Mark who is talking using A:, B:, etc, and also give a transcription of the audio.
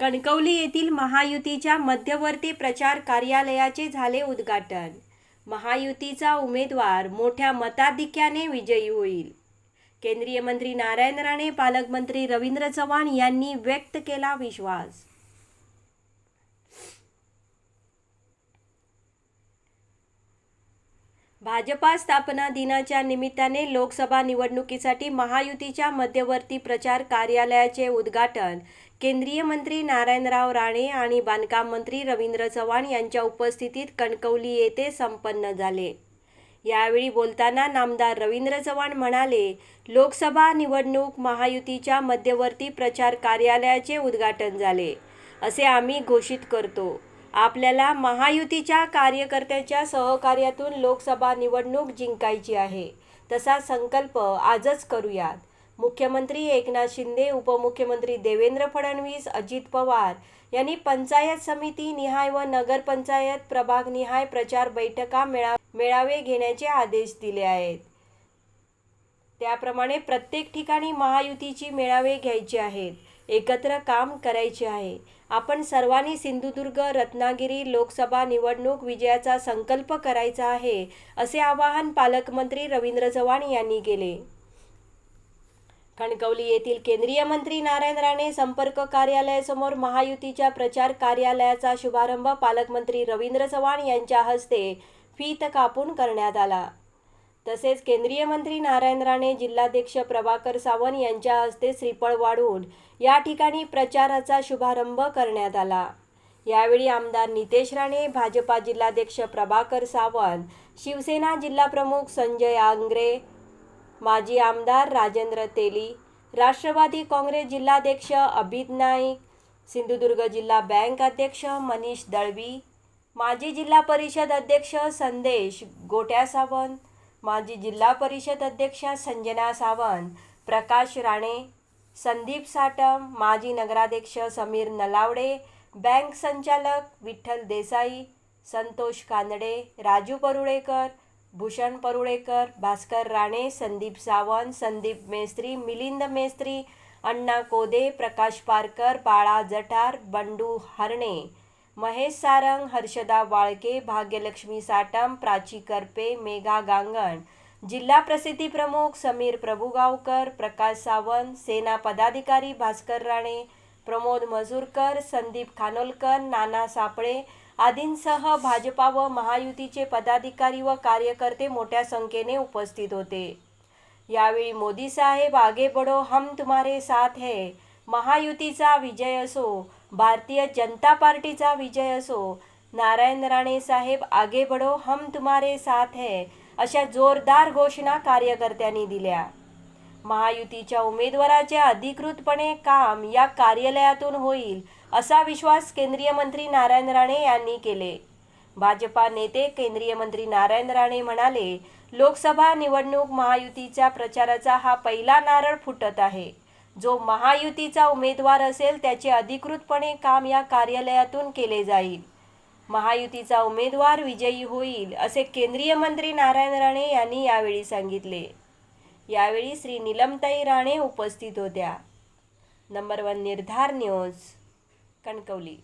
A: कणकवली येथील महायुतीच्या मध्यवर्ती प्रचार कार्यालयाचे झाले उद्घाटन. महायुतीचा उमेदवार मोठ्या मताधिक्याने विजयी होईल. केंद्रीय मंत्री नारायण राणे पालकमंत्री रवींद्र चव्हाण यांनी व्यक्त केला विश्वास. भाजपा स्थापना दिनाच्या निमित्ताने लोकसभा निवडणुकीसाठी महायुतीच्या मध्यवर्ती प्रचार कार्यालयाचे उद्घाटन केंद्रीय मंत्री नारायणराव राणे आणि बांधकाम मंत्री रवींद्र चव्हाण यांच्या उपस्थितीत कणकवली येथे संपन्न झाले. यावेळी बोलताना नामदार रवींद्र चव्हाण म्हणाले लोकसभा निवडणूक महायुतीच्या मध्यवर्ती प्रचार कार्यालयाचे उद्घाटन झाले असे आम्ही घोषित करतो. आपल्याला महायुतीच्या कार्यकर्त्याच्या सहकार्यातून लोकसभा निवडणूक जिंकायची आहे. तसा संकल्प आजच करूयात. मुख्यमंत्री एकनाथ शिंदे उपमुख्यमंत्री देवेंद्र फडणवीस अजित पवार यांनी पंचायत समिती निहाय व नगरपंचायत प्रभाग निहाय प्रचार बैठका मेळा मेळावे घेण्याचे आदेश दिले आहेत. त्याप्रमाणे प्रत्येक ठिकाणी महायुतीची मेळावे घ्यायचे आहेत. एकत्र काम करायचे आहे. आपण सर्वांनी सिंधुदुर्ग रत्नागिरी लोकसभा निवडणूक विजयाचा संकल्प करायचा आहे असे आवाहन पालकमंत्री रवींद्र चव्हाण यांनी केले. कणकवली येथील केंद्रीय मंत्री नारायण राणे संपर्क कार्यालयासमोर महायुतीच्या प्रचार कार्यालयाचा शुभारंभ पालकमंत्री रवींद्र चव्हाण यांच्या हस्ते फीत कापून करण्यात आला. तसेच केंद्रीय मंत्री नारायण राणे जिल्हाध्यक्ष प्रभाकर सावंत यांच्या हस्ते श्रीफळ वाढून या ठिकाणी प्रचाराचा शुभारंभ करण्यात आला. यावेळी आमदार नितेश राणे भाजपा जिल्हाध्यक्ष प्रभाकर सावंत शिवसेना जिल्हाप्रमुख संजय आंग्रे माजी आमदार राजेंद्र तेली राष्ट्रवादी काँग्रेस जिल्हाध्यक्ष अभित नाईक सिंधुदुर्ग जिल्हा बँक अध्यक्ष मनीष दळवी माजी जिल्हा परिषद अध्यक्ष संदेश गोट्या सावंत माजी जिल्हा परिषद अध्यक्षा संजना सावंत प्रकाश राणे संदीप साटम माजी नगराध्यक्ष समीर नलावडे बँक संचालक विठ्ठल देसाई संतोष कानडे राजू परुळेकर भूषण परुळेकर भास्कर राणे संदीप सावंत संदीप मेस्त्री मिलिंद मेस्त्री अण्णा कोदे प्रकाश पारकर बाळा जठार बंडू हरणे महेश सारंग हर्षदा वाळके भाग्यलक्ष्मी साटम प्राची करपे मेघा गांगण जिल्हा प्रसिद्धी प्रमुख समीर प्रभुगावकर प्रकाश सावंत सेना पदाधिकारी भास्कर राणे प्रमोद मजूरकर संदीप खानोलकर नाना सापळे आदींसह भाजपा व महायुतीचे पदाधिकारी व कार्यकर्ते मोठ्या संख्येने उपस्थित होते. यावेळी मोदी साहेब आगे बढो हम तुम्हारे साथ है. महायुतीचा विजय असो भारतीय जनता पार्टीचा विजय असो नारायण राणे साहेब आगे बडो हम तुम्हारे साथ है अशा जोरदार घोषणा कार्यकर्त्यांनी दिल्या. महायुतीच्या उमेदवाराचे अधिकृतपणे काम या कार्यालयातून होईल असा विश्वास केंद्रीय मंत्री नारायण राणे यांनी केले. भाजपा नेते केंद्रीय मंत्री नारायण राणे म्हणाले लोकसभा निवडणूक महायुतीच्या प्रचाराचा हा पहिला नारळ फुटत आहे. जो महायुतीचा उमेदवार असेल त्याचे अधिकृतपणे काम या कार्यालयातून केले जाईल. महायुतीचा उमेदवार विजयी होईल असे केंद्रीय मंत्री नारायण राणे यांनी यावेळी सांगितले. यावेळी श्री निलमताई राणे उपस्थित होत्या. Number one Nirdhar news. Kankavli.